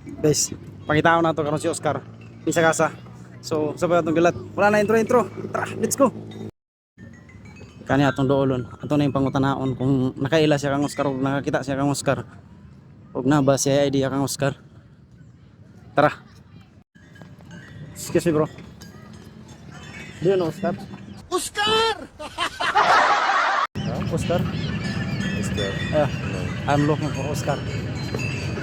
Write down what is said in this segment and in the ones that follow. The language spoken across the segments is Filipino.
Guys, pakita ko na to karon si Oscar. Isa kasa. So, sabay atong gilat. Wala na intro intro. Tara, let's go. Kani atong doolon. Ato na yung pangutanaon kung nakaila siya kang Oscar o nakakita siya kang Oscar. Ug na ba siya idea kang Oscar? Tara. Excuse me bro. Do you know Oscar? Oscar! Oscar? Oscar. Yeah, I'm looking for Oscar.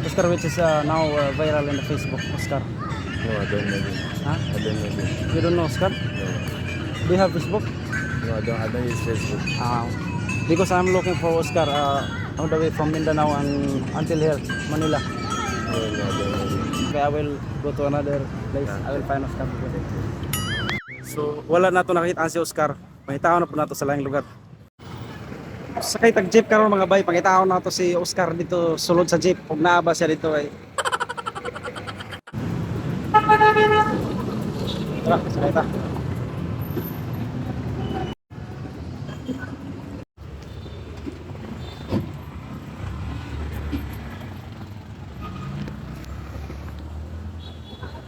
Oscar which is uh, now uh, viral in the Facebook. Oscar. No, I don't know him. Huh? I don't know him. You don't know Oscar? No. Do you have Facebook? No, I don't. I don't use Facebook. Uh, because I'm looking for Oscar uh, all the way from Mindanao and until here, Manila. No, no, I don't know him. Okay, I will go to another place. I will find Oscar. So, wala na to nakita si Oscar. Pangitaon na po nato sa laing lugar. Sakay tag jeep karon mga bay, pangitaon na to si Oscar dito sulod sa jeep. Ug naaba siya dito ay. Tara, sakay ta.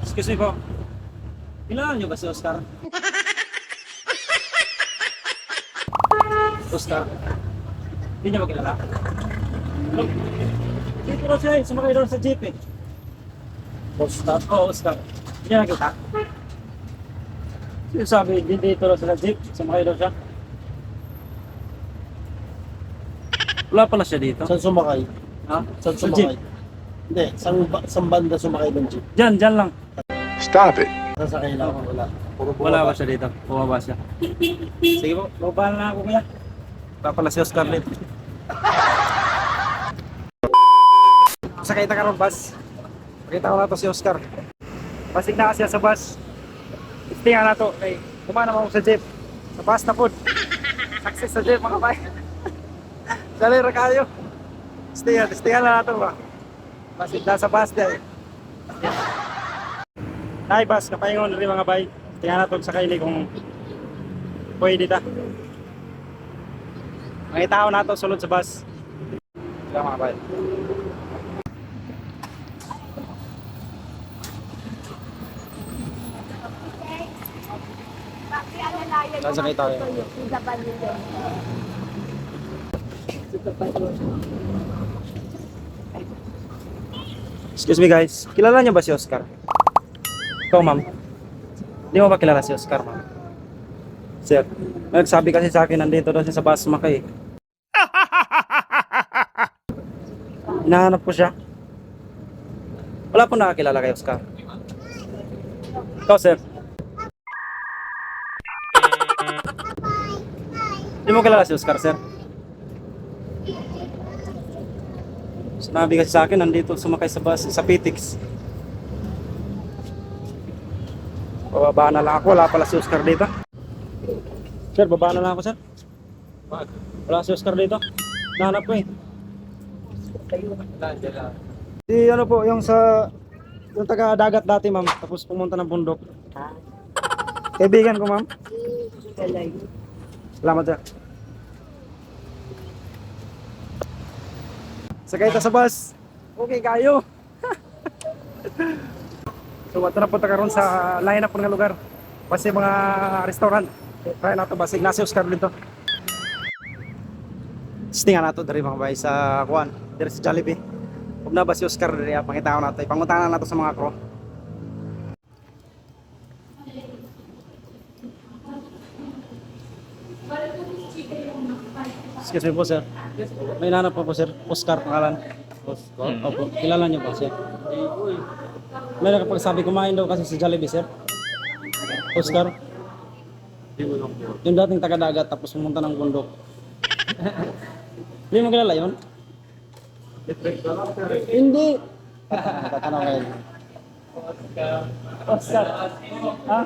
Excuse me po. Kailangan niyo ba si Oscar? Oscar? Hindi niyo ba kilala? Look. Dito raw siya. Sumakay daw sa jeep eh. Oscar? Oo, Oscar. Hindi niya nakita? Sino sabi, hindi dito raw sa jeep. Sumakay daw siya. Wala pala siya dito. Saan sumakay? Ha? Saan Sa sumakay? jeep. Hindi, saan, ba- saan banda sumakay ng jeep? Diyan, diyan lang. Stop it. Sasakay lang ako, wala. Puro Wala ba siya dito? Bumaba siya. Sige po, bumaba na ako kuya. Pala si Oscar Lit. Sakay na karon bus. Pakita ko na to si Oscar. Pasig na siya sa bus. Tingnan na to. Kay, kumana mo sa jeep. Sa bus na po. Success sa jeep mga bay. Dali ra kayo. Stiyan, stiyan na nato ba? Pasig na sa bus dahil. Nay, bus, kapaingon rin mga bay. Tingnan natin sa kaili kung pwede ta. Mga tao na to sulod sa bus. Ito mga bay. Sasakay tayo. Excuse me guys, kilala niyo ba si Oscar? Ikaw ma'am? Di mo ba kilala si Oscar ma'am? Sir, may nagsabi kasi sa akin nandito daw siya sa bus makay. Hinahanap ko siya. Wala po nakakilala kay Oscar. Ikaw sir? Di mo kilala si Oscar sir? Sinabi kasi sa akin nandito sumakay sa bus sa Pitix. Bababa na lang ako, wala pala si Oscar dito. Sir, baba na lang ako, sir. Wala si Oscar dito. Nahanap ko eh. Si ano po, yung sa yung taga dagat dati, ma'am. Tapos pumunta ng bundok. Kaibigan ko, ma'am. Salamat, sir. Sakay ta sa bus. Okay, kayo. So, wato na punta karon sa line up nga lugar. Basi mga restaurant. Try na to ba Ignacio Oscar dito. Stingan nato dari mga bay sa kuan, dari sa Jollibee. Ug na ba si Oscar diri ah, pangita ko nato, ipanguntahan nato sa mga crew. Excuse me po sir. May nanap po po sir, Oscar pangalan. Oscar? Opo, kilala niyo po sir. May nakapagsabi kumain daw kasi sa Jollibee, sir. Oscar. Yung dating taga-dagat tapos pumunta ng bundok. Hindi mo kilala yun? Hindi. Tatanong kayo. Oscar. Ha?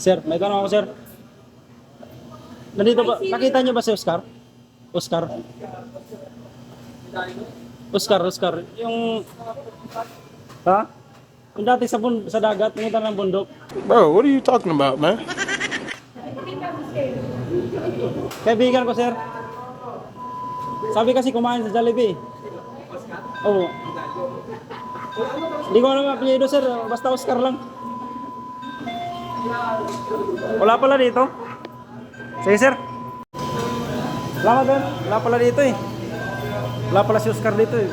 Sir, may tanong ako, sir. Nandito ba? Nakita niyo ba si Oscar? Oscar? Oscar, Oscar. Yung... Ha? Yung dati sa, bun sa dagat, pumunta ng bundok. Bro, what are you talking about, man? Kaibigan ko, sir. Sabi kasi kumain sa Jollibee. Oo. Hindi ko alam apelyido sir, basta Oscar lang. Wala pala dito. Sige sir. Salamat doon. Wala pala dito eh. Wala pala si Oscar dito eh.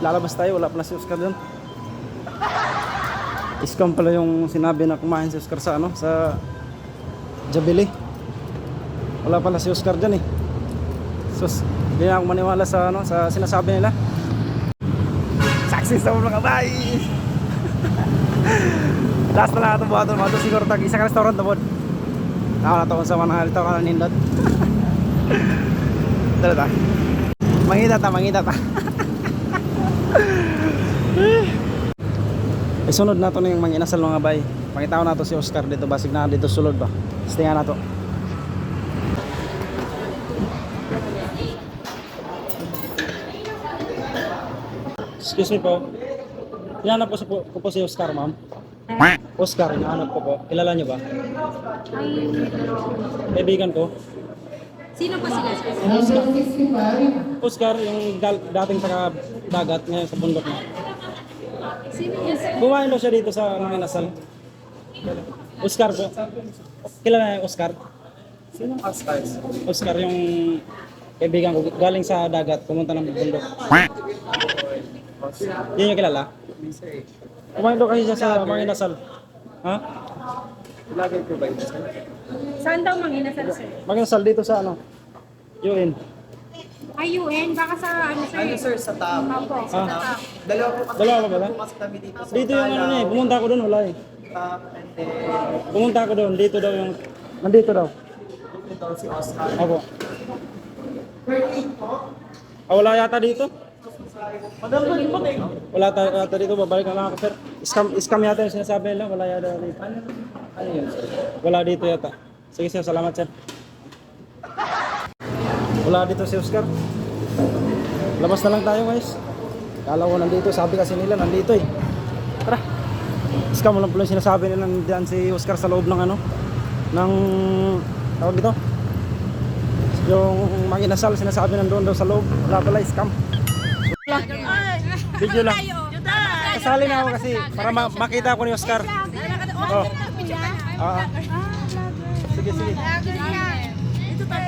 Lalabas tayo, wala pala si Oscar doon. Scam pala yung sinabi na kumain si Oscar sa ano, sa Jabili. Wala pala si Oscar dyan eh. Sus, hindi na ako maniwala sa ano, sa sinasabi nila. Success naman mga bay! Last na lang ito buhaton ito siguro tag isa ka restaurant na bod. Ako na ito sa manahal ito ka na nindot. Dala ta. Mangita ta, mangita ta. Eh, sunod na yung mga inasal mga bay. Pakita ko na to si Oscar dito, basig na dito sulod ba. Stinga na to. Excuse me po. Hinahanap po, si, po, ko po si Oscar, ma'am. Oscar, hinahanap ko po. Kilala niyo ba? Kaibigan ko. Sino po sila? Oscar, yung dal- dating taga dagat ngayon sa bundok na. Bumain daw siya dito sa mga inasal. Oscar po. Kilala yung Oscar? Sino ang Oscar? Oscar yung kaibigan ko galing sa dagat pumunta ng bundok. Yun yung kilala? Kumain daw kasi siya sa mga inasal. Ha? Lagay ko ba ito? Saan daw manginasal sir? Mga inasal dito sa ano? UN. Ay, UN. Baka sa ano sir? Ano sir, sa top? Opo, sa Ah. tatak. Dalawa po kasi. Dalawa ba ba? Mas kami dito sa Dito yung ano niya eh. Pumunta ako doon, wala eh. top and then Pumunta ako doon, dito daw yung... Nandito daw. dito si Oscar. Ako. Ah, wala yata dito? Wala ta- yata dito, babalik na lang ako sir. Scam, scam yata yung sinasabi nila, wala yata dito. Ano yun sir? Wala dito yata. Sige sir, salamat sir. Wala dito si Oscar. Labas na lang tayo guys. Kala ko nandito, sabi kasi nila nandito eh. Tara. Scam mo lang pala sinasabi nila nandiyan si Oscar sa loob ng ano, ng, tawag dito? Yung mga inasal sinasabi nandoon daw sa loob. Wala pala, scam. Video lang. Kasali na ako kasi para ma- makita ko ni Oscar. Oh. Ah. Sige, sige.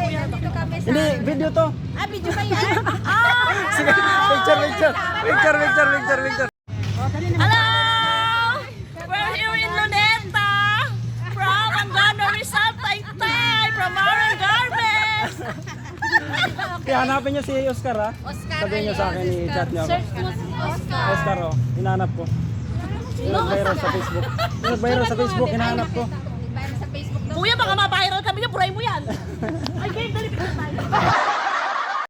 Hindi, video to. Ah, video ba yan? Sige, picture, picture. Picture, picture, picture, picture. Hello! We're here in Luneta from Angano Rizal, Taytay, from Aaron Garbes. Kaya hanapin niyo si Oscar ha. Sabihin niyo sa akin, i-chat niyo ako. Search mo si Oscar. Oscar oh, hinahanap ko. Nag-viral sa Facebook. Nag-viral sa Facebook, hinahanap ko. Kuya, baka ma-viral kami niya, buray mo yan. Ay, game, dali, pitan tayo.